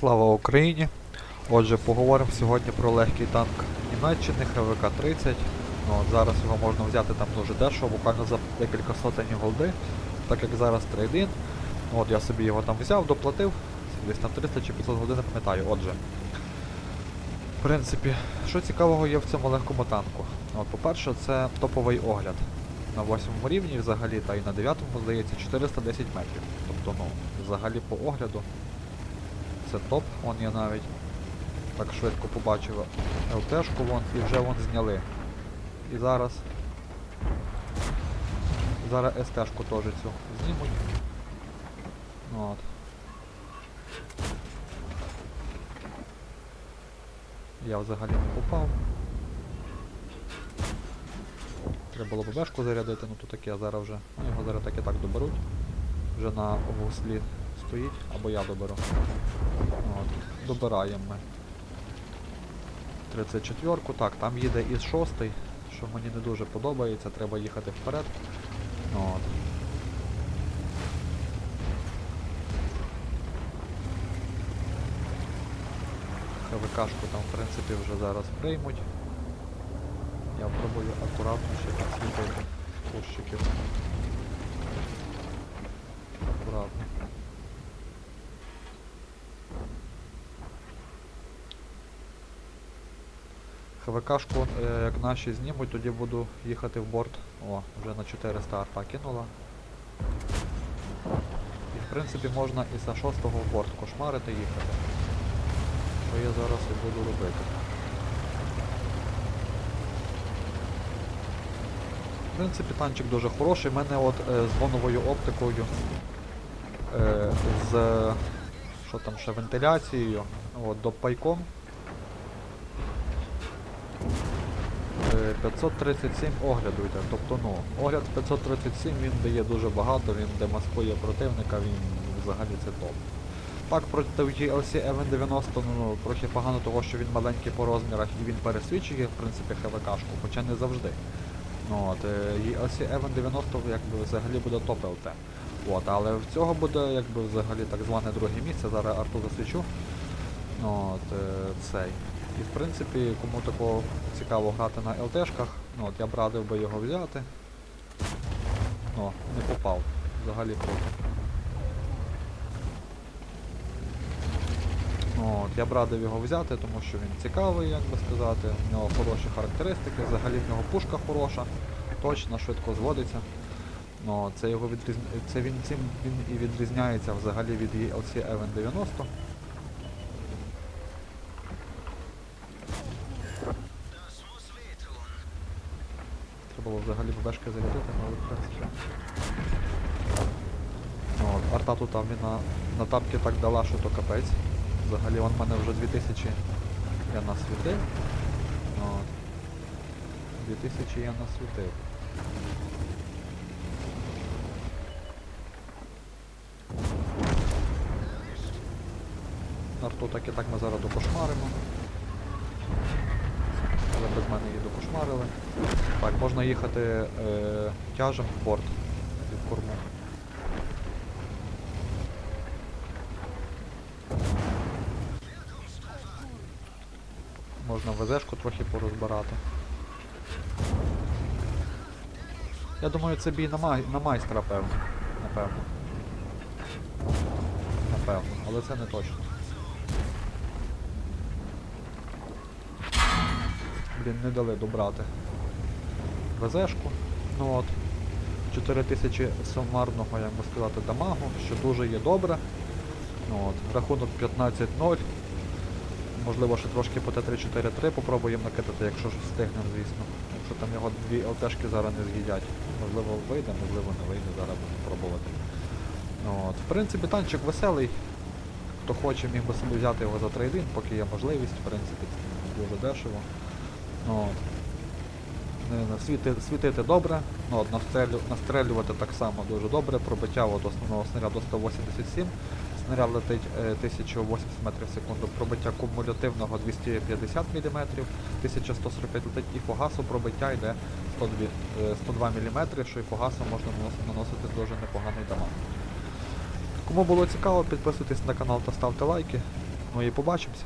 Слава Україні! Отже, поговоримо сьогодні про легкий танк Німеччини ХВК-30. Ну, зараз його можна взяти там дуже дешево, буквально за декілька сотень голди, так як зараз трейдин. Ну, от я собі його там взяв, доплатив, десь там 300 чи 500 годин, не пам'ятаю. Отже, в принципі, що цікавого є в цьому легкому танку? От, по-перше, це топовий огляд. На 8 рівні взагалі, та й на 9 здається 410 метрів. Тобто, ну, взагалі по огляду це топ, вон я навіть так швидко побачив ЛТшку вон і вже вон зняли. І зараз. Зараз СТшку теж цю знімуть. Ну, От. Я взагалі не попав. Треба було ББшку зарядити, ну то таке, зараз вже. Ну його зараз так і так доберуть. Вже на вуслі стоїть, або я доберу. От. Добираємо ми. 34-ку, так, там їде із 6 що мені не дуже подобається, треба їхати вперед. От. ХВКшку там, в принципі, вже зараз приймуть. Я пробую акуратніше підсвітити кущиків. Акуратно. ХВКшку, е, як наші знімуть, тоді буду їхати в борт. О, вже на 400 арта кинула. І в принципі можна і за 6 в борт кошмарити їхати. Що я зараз і буду робити. В принципі, танчик дуже хороший. У мене от е, з воновою оптикою, е, з що там ще вентиляцією, от, до пайком. Е, 537 огляду йде. Тобто, ну, огляд 537 він дає дуже багато, він демаскує противника, він взагалі це топ. Так, проти GLC Event 90 ну, трохи погано того, що він маленький по розмірах і він пересвічує, в принципі, ХВКшку, хоча не завжди. Ну, от, GLC Event 90 якби, взагалі буде топ ЛТ. От, але в цього буде якби, взагалі так зване друге місце, зараз арту засвічу. Ну, от, е, цей. І в принципі, кому такого цікаво грати на ЛТшках, ну от я б радив би його взяти. О, не попав. Взагалі круто. Ну, От, я б радив його взяти, тому що він цікавий, як би сказати, в нього хороші характеристики, взагалі в нього пушка хороша, точно, швидко зводиться. Ну, це його відрізня... це він цим він і відрізняється взагалі від ELC Event 90. Було взагалі ББшки зарядити, але в принципі. Ну, от, арта тут там на, на тапки так дала, що то капець. Взагалі он в мене вже 2000 я насвітив. Ну, От. 2000 я насвітив. Арту так і так ми зараз докошмаримо. Але без мене її докошмарили. Так, можна їхати е, тяжем в борт від корму. Можна ВЗшку трохи порозбирати. Я думаю, це бій на, май... на майстра, певно. Напевно. Напевно, але це не точно. Блін, не дали добрати. ВЗшку. Ну от. 4000 сумарного, як би сказати, дамагу, що дуже є добре. Ну от. Рахунок 15-0. Можливо, ще трошки по Т3-4-3 попробуємо накидати, якщо ж встигнемо, звісно. Якщо там його дві ЛТшки зараз не з'їдять. Можливо вийде, можливо не вийде, зараз будемо пробувати. Ну, От. В принципі, танчик веселий. Хто хоче, міг би собі взяти його за трейдинг, поки є можливість, в принципі, це дуже дешево. От. Світи- світити добре, ну, настрелю, настрелювати так само дуже добре, пробиття от основного снаряду 187, снаряд летить е, 1080 метрів в секунду, пробиття кумулятивного 250 мм, 1145 летить і фугасу пробиття йде 102, е, 102 мм, що і фугасом можна наносити дуже непоганий дамаг. Кому було цікаво, підписуйтесь на канал та ставте лайки. Ну і побачимося.